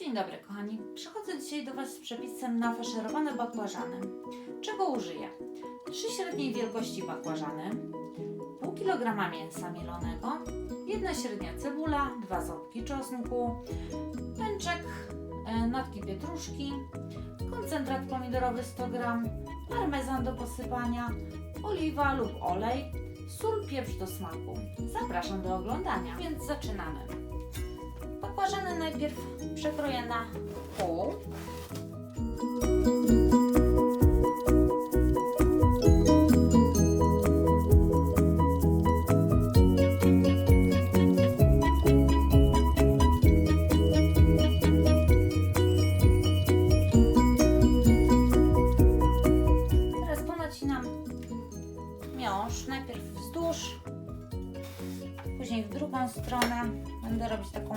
Dzień dobry kochani. Przychodzę dzisiaj do Was z przepisem na faszerowane bakłażany. Czego użyję? Trzy średniej wielkości bakłażany, pół kilograma mięsa mielonego, jedna średnia cebula, dwa ząbki czosnku, pęczek, e, natki pietruszki, koncentrat pomidorowy 100 g, parmezan do posypania, oliwa lub olej, sól, pieprz do smaku. Zapraszam do oglądania, więc zaczynamy. Bakłażany najpierw przekroję na pół. Będę robić taką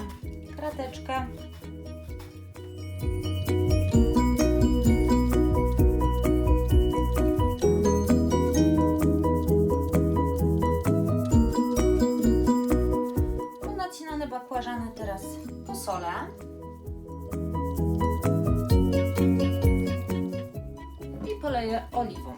krateczkę. Ponacinane bakłażany teraz posolę. I poleję oliwą.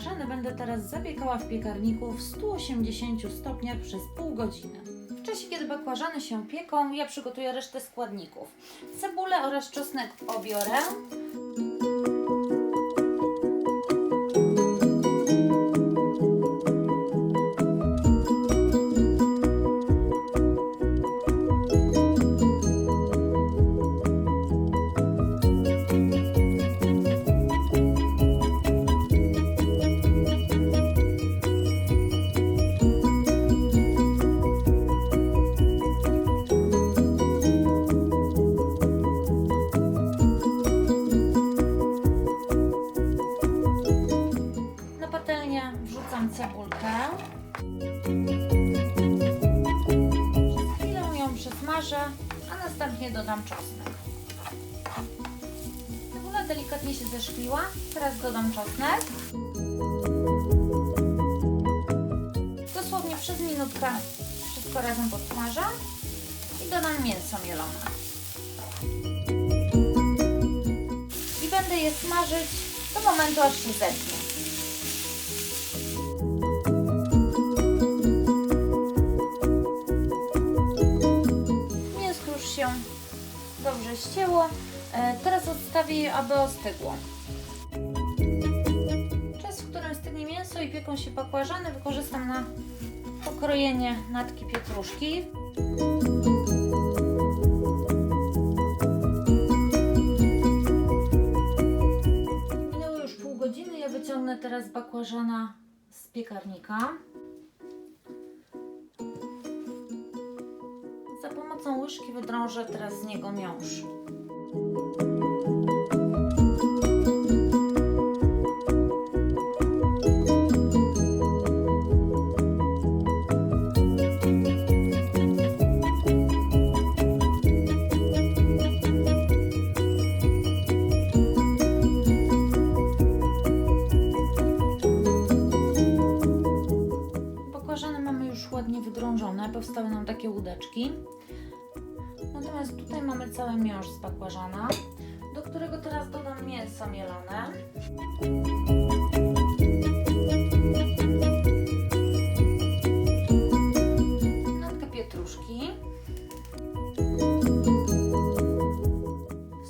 Bakłażany będę teraz zapiekała w piekarniku w 180 stopniach przez pół godziny. W czasie, kiedy bakłażany się pieką, ja przygotuję resztę składników. Cebulę oraz czosnek obiorę. Przesmażę, a następnie dodam czosnek. Cebula delikatnie się zeszkliła, teraz dodam czosnek. Dosłownie przez minutkę wszystko razem podsmażę i dodam mięso mielone. I będę je smażyć do momentu, aż się zetnie. Dobrze ścięło. E, Teraz odstawię aby ostygło. Czas, w którym stygnie mięso i pieką się bakłażany, wykorzystam na pokrojenie natki pietruszki. Minęło już pół godziny. Ja wyciągnę teraz bakłażana z piekarnika. Pomocą łyżki wydrążę teraz z niego miąższ. Ładnie wydrążone, powstały nam takie łódeczki. Natomiast tutaj mamy cały miąższ z bakłażana, do którego teraz dodam mięso mielone. Natkę pietruszki.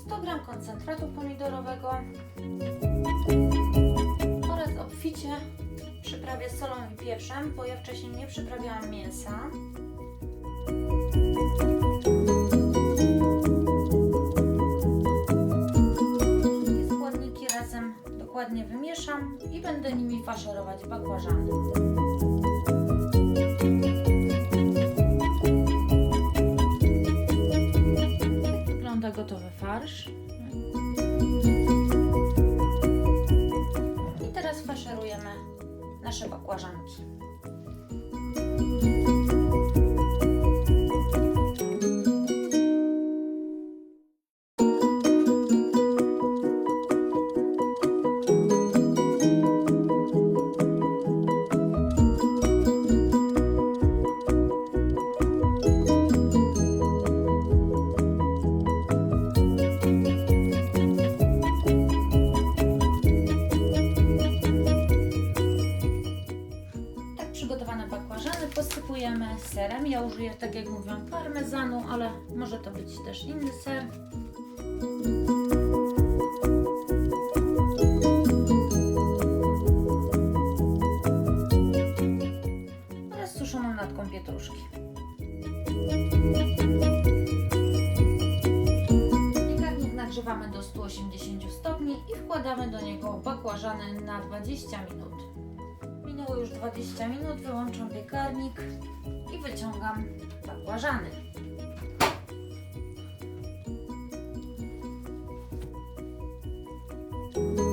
100 g koncentratu pomidorowego oraz obficie przyprawię solą i pieprzem, bo ja wcześniej nie przyprawiałam mięsa. Wymieszam i będę nimi faszerować bakłażany. Wygląda gotowy farsz. I teraz faszerujemy nasze bakłażanki. Ja użyję, tak jak mówiłam, parmezanu, ale może to być też inny ser. Oraz suszoną natką pietruszki. Piekarnik nagrzewamy do 180 stopni i wkładamy do niego bakłażany na 20 minut. Już 20 minut, wyłączam piekarnik i wyciągam bakłażany. thank